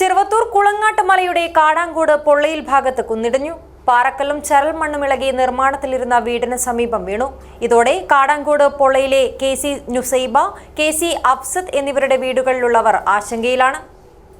ചെറുവത്തൂർ കുളങ്ങാട്ട് മലയുടെ കാടാങ്കോട് പൊള്ളയിൽ ഭാഗത്ത് കുന്നിടിഞ്ഞു. പാറക്കല്ലും ചരൽ മണ്ണും ഇളകി നിർമ്മാണത്തിലിരുന്ന വീടിന് സമീപം വീണു. ഇതോടെ Kadangode പൊള്ളയിലെ K C Nusaiba K C Afsath എന്നിവരുടെ വീടുകളിലുള്ളവർ ആശങ്കയിലാണ്.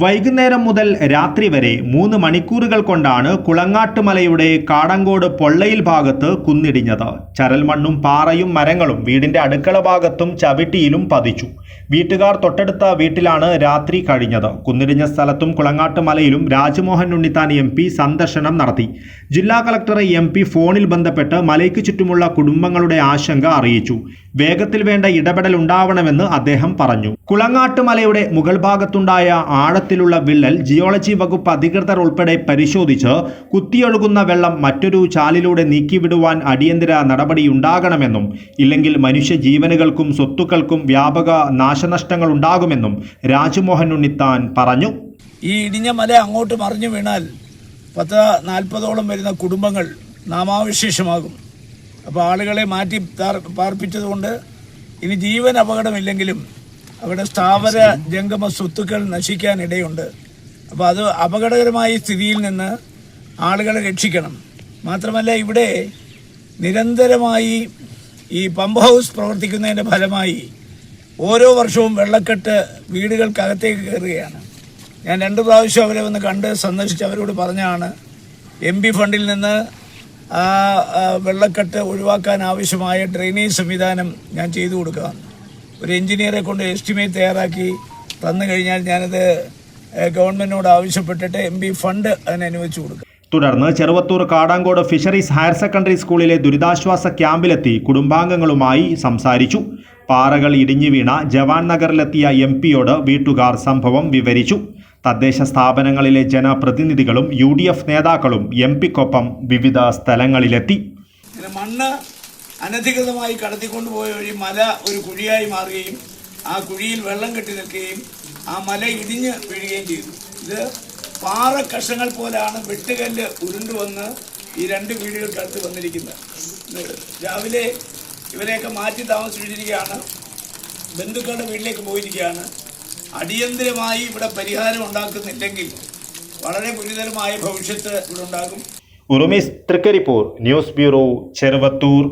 വൈകുന്നേരം മുതൽ രാത്രി വരെ മൂന്ന് മണിക്കൂറുകൾ കൊണ്ടാണ് കുളങ്ങാട്ടുമലയുടെ കാടങ്കോട് പൊള്ളയിൽ ഭാഗത്ത് കുന്നിടിഞ്ഞത്. ചരൽമണ്ണും പാറയും മരങ്ങളും വീടിന്റെ അടുക്കള ഭാഗത്തും ചവിട്ടിയിലും പതിച്ചു. വീട്ടുകാർ തൊട്ടടുത്ത വീട്ടിലാണ് രാത്രി കഴിഞ്ഞത്. കുന്നിടിഞ്ഞ സ്ഥലത്തും കുളങ്ങാട്ടുമലയിലും രാജ്മോഹൻ ഉണ്ണിത്താൻ എം പി സന്ദർശനം നടത്തി. ജില്ലാ കളക്ടറെ എം പി ഫോണിൽ ബന്ധപ്പെട്ട് മലയ്ക്ക് ചുറ്റുമുള്ള കുടുംബങ്ങളുടെ ആശങ്ക അറിയിച്ചു. വേഗത്തിൽ വേണ്ട ഇടപെടൽ ഉണ്ടാവണമെന്ന് അദ്ദേഹം പറഞ്ഞു. കുളങ്ങാട്ടുമലയുടെ മുകൾ ഭാഗത്തുണ്ടായ ആഴത്തിലുള്ള വിള്ളൽ ജിയോളജി വകുപ്പ് അധികൃതർ ഉൾപ്പെടെ പരിശോധിച്ച് കുത്തിയൊഴുകുന്ന വെള്ളം മറ്റൊരു ചാലിലൂടെ നീക്കിവിടുവാൻ അടിയന്തര നടപടിയുണ്ടാകണമെന്നും ഇല്ലെങ്കിൽ മനുഷ്യ ജീവനുകൾക്കും സ്വത്തുക്കൾക്കും വ്യാപക നാശനഷ്ടങ്ങൾ ഉണ്ടാകുമെന്നും രാജ്മോഹൻ ഉണ്ണിത്താൻ പറഞ്ഞു. ഈ ഇടിഞ്ഞ മല അങ്ങോട്ട് മറിഞ്ഞു വീണാൽ പത്ത് നാൽപ്പതോളം വരുന്ന കുടുംബങ്ങൾ നാമാവശേഷമാകും. അപ്പോൾ ആളുകളെ മാറ്റി പാർപ്പിച്ചതുകൊണ്ട് ഇനി ജീവൻ അപകടമില്ലെങ്കിലും അവിടെ സ്ഥാവര ജംഗമ സ്വത്തുക്കൾ നശിക്കാൻ ഇടയുണ്ട്. അപ്പോൾ അത് അപകടകരമായ സ്ഥിതിയിൽ നിന്ന് ആളുകളെ രക്ഷിക്കണം. മാത്രമല്ല ഇവിടെ നിരന്തരമായി ഈ പമ്പ് ഹൗസ് പ്രവർത്തിക്കുന്നതിന്റെ ഫലമായി ഓരോ വർഷവും വെള്ളക്കെട്ട് വീടുകൾക്കകത്തേക്ക് കയറുകയാണ്. ഞാൻ രണ്ട് പ്രാവശ്യം അവരെ ഒന്ന് കണ്ട് സന്ദർശിച്ച് അവരോട് പറഞ്ഞാണ് എം പി ഫണ്ടിൽ നിന്ന് വെള്ളക്കെട്ട് ഒഴിവാക്കാൻ ആവശ്യമായ ഡ്രെയിനേജ് സംവിധാനം ഞാൻ ചെയ്തു കൊടുക്കാം ഒരു എഞ്ചിനീയറെ കൊണ്ട് എസ്റ്റിമേറ്റ് തയ്യാറാക്കി തന്നു കഴിഞ്ഞാൽ ഞാനത് ഗവൺമെന്റിനോട് ഗവൺമെന്റിനോട് ആവശ്യപ്പെട്ടിട്ട് എം പി ഫണ്ട് അതിന് അനുവദിച്ചു കൊടുക്കും. തുടർന്ന് Cheruvathur Kadankode fisheries higher secondary സ്കൂളിലെ ദുരിതാശ്വാസ ക്യാമ്പിലെത്തി കുടുംബാംഗങ്ങളുമായി സംസാരിച്ചു. പാറകൾ ഇടിഞ്ഞു വീണ ജവാൻ നഗറിലെത്തിയ എം പിയോട് വീട്ടുകാർ സംഭവം വിവരിച്ചു. തദ്ദേശ സ്ഥാപനങ്ങളിലെ ജനപ്രതിനിധികളും യു ഡി എഫ് നേതാക്കളും എം പിക്കൊപ്പം വിവിധ സ്ഥലങ്ങളിലെത്തി. മണ്ണ് അനധികൃതമായി കടത്തിക്കൊണ്ടുപോയ വഴി മല ഒരു കുഴിയായി മാറുകയും ആ കുഴിയിൽ വെള്ളം കെട്ടി നിൽക്കുകയും ആ മല ഇടിഞ്ഞ് വീഴുകയും ചെയ്തു. ഇത് പാറ കഷങ്ങൾ പോലാണ് വെട്ടുകല്ല് ഉരുണ്ടുവന്ന് ഈ രണ്ട് വീടുകൾക്കടുത്ത് വന്നിരിക്കുന്നത്. രാവിലെ ഇവരെയൊക്കെ മാറ്റി താമസിപ്പിച്ചിരിക്കുകയാണ് ബന്ധുക്കളുടെ വീട്ടിലേക്ക് പോയിരിക്കുകയാണ്. അടിയന്തിരമായി ഇവിടെ പരിഹാരം ഉണ്ടാക്കുന്നില്ലെങ്കിൽ വളരെ ഗുരുതരമായ ഭവിഷ്യത്ത് ഇവിടെ ഉണ്ടാകും. Urumees Thrikkaripur news bureau Cheruvathur.